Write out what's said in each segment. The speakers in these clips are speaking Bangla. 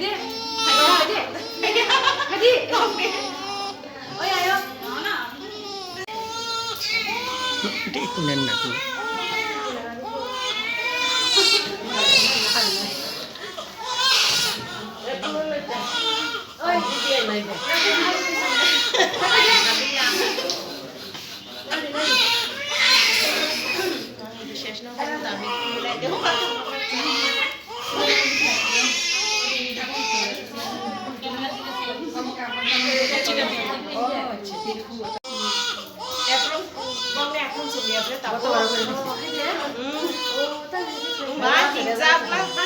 Hadi. Hadi. Hadi. Hadi. Ôi ai ơi. এটা একটু নেন না আপনি Ôi. Apron, bang ni apron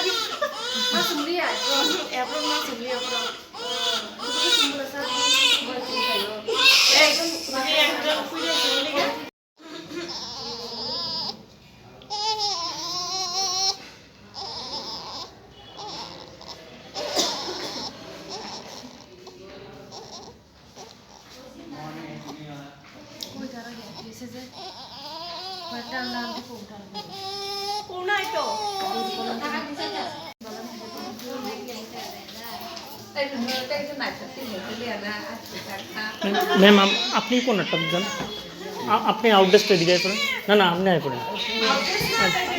cái tim cái liền na ma'am up- আপনি কোন একটা আ- আপনি আউটডেস্ট আয় করেন। না না আপনি আয় করেন।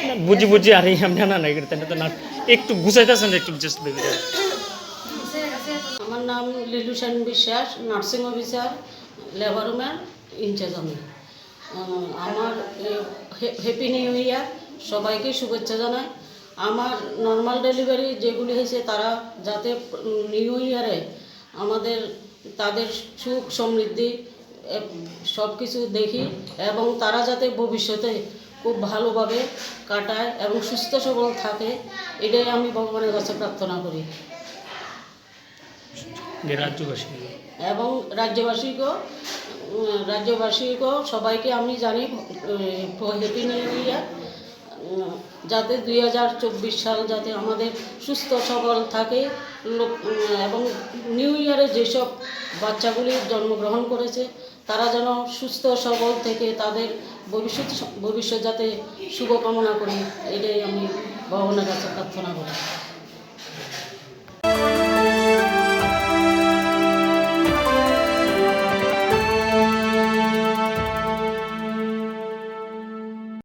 না, বুঝি বুঝি আরে আপনি না না করতেন তো না। একটু গুছাইতেছেন একটু জাস্ট আমার নাম Lilu Sen Biswas nursing officer labour রুমের ইনচার্জ আমি আমার হ্যাপি নিউ ইয়ার সবাইকে শুভেচ্ছা জানাই। আমার নর্মাল ডেলিভারি যেগুলি হয়েছে তারা যাতে নিউ ইয়ারে আমাদের তাদের সুখ সমৃদ্ধি সব কিছু দেখি এবং তারা যাতে ভবিষ্যতে খুব ভালোভাবে কাটায় এবং সুস্থ সবল থাকে এটাই আমি ভগবানের কাছে প্রার্থনা করি। রাজ্যবাসী? এবং রাজ্যবাসীকেও রাজ্যবাসীকেও সবাইকে আমি জানি হ্যাপি নিউ ইয়ার যাতে দুই হাজার চব্বিশ সাল যাতে আমাদের সুস্থ, সবল থাকে এবং নিউ ইয়ারে যেসব বাচ্চাগুলি জন্মগ্রহণ করেছে, তারা যেন সুস্থ, সবল থেকে তাদের ভবিষ্যৎ ভবিষ্যৎ যাতে শুভকামনা করি, এটাই আমি ভগবানের কাছে প্রার্থনা করি।